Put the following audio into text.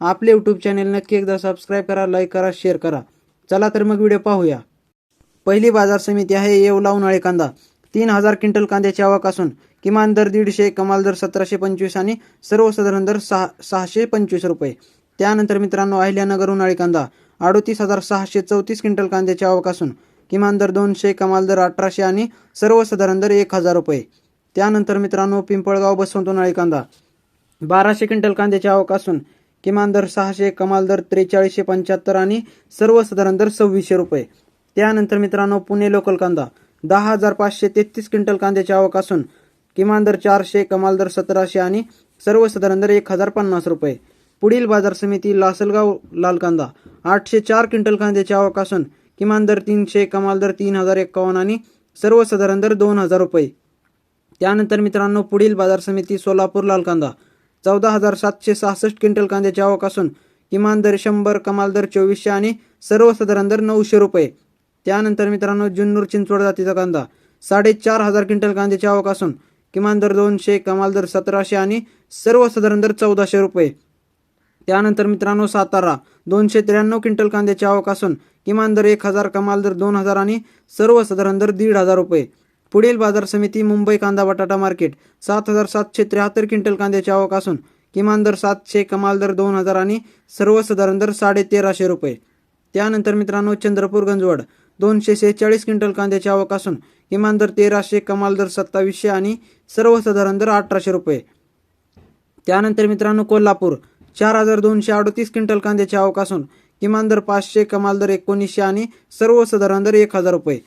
आपले YouTube channel नक्की एकदा सबस्क्राईब करा लाईक करा शेअर करा. चला तर मग व्हिडिओ पाहूया. पहिली बाजार समिती आहे येवला उन्हाळे कांदा. तीन हजार क्विंटल कांद्याची आवक असून किमान दर दीडशे कमाल दर सतराशे पंचवीस आणि सर्वसाधारण दर सहा सहाशे पंचवीस रुपये. त्यानंतर मित्रांनो अहिल्यानगर उन्हाळी कांदा. अडोतीस हजार सहाशे चौतीस क्विंटल कांद्याची आवक असून किमान दर दोनशे कमाल दर अठराशे आणि सर्वसाधारण दर एक हजार रुपये. त्यानंतर मित्रांनो पिंपळगाव बसवंत उन्हाळी कांदा. बाराशे क्विंटल कांद्याची आवक असून किमान दर सहाशे कमाल दर त्रेचाळीसशे पंच्याहत्तर आणि सर्वसाधारण दर सव्वीसशे रुपये. त्यानंतर मित्रांनो पुणे लोकल कांदा. दहा हजार पाचशे तेहतीस क्विंटल कांद्याची आवक असून किमान दर चारशे कमाल दर सतराशे आणि सर्वसाधारण दर एक हजार पन्नास रुपये. पुढील बाजार समिती लासलगाव लाल कांदा. आठशे चार क्विंटल कांद्याची आवक असून किमान दर तीनशे कमाल दर तीन हजार एकावन्न आणि सर्वसाधारण दर दोन हजार रुपये. त्यानंतर मित्रांनो पुढील बाजार समिती सोलापूर लाल कांदा. चौदा हजार सातशे सहासष्ट क्विंटल कांद्याची आवक असून किमान दर शंभर कमाल दर चोवीसशे आणि सर्वसाधारण दर नऊशे रुपये. त्यानंतर मित्रांनो जुन्नूर चिंचवड जातीचा कांदा साडेचार हजार क्विंटल कांद्याची आवक असून किमान दर दोनशे कमाल दर सतराशे आणि सर्वसाधारण दर चौदाशे रुपये. त्यानंतर मित्रांनो सातारा दोनशे त्र्याण्णव क्विंटल कांद्याची आवक असून किमान दर एक हजार कमाल दर दोन हजार आणि सर्वसाधारण दर दीड हजार रुपये. पुढील बाजार समिती मुंबई कांदा बटाटा मार्केट सात हजार सातशे त्र्याहत्तर क्विंटल कांद्याची आवक असून किमान दर सातशे कमाल दर दोन हजार आणि सर्वसाधारण दर साडे तेराशे रुपये. त्यानंतर मित्रांनो चंद्रपूर गंजवड दोनशे सेहेचाळीस क्विंटल कांद्याची आवक असून किमान दर तेराशे कमाल दर सत्तावीसशे आणि सर्वसाधारण दर अठराशे रुपये. त्यानंतर मित्रांनो कोल्हापूर चार हजार दोनशे अडतीस क्विंटल कांद्याची आवक असून किमान दर पाचशे कमाल दर एकोणीसशे आणि सर्वसाधारण दर एक हजार रुपये.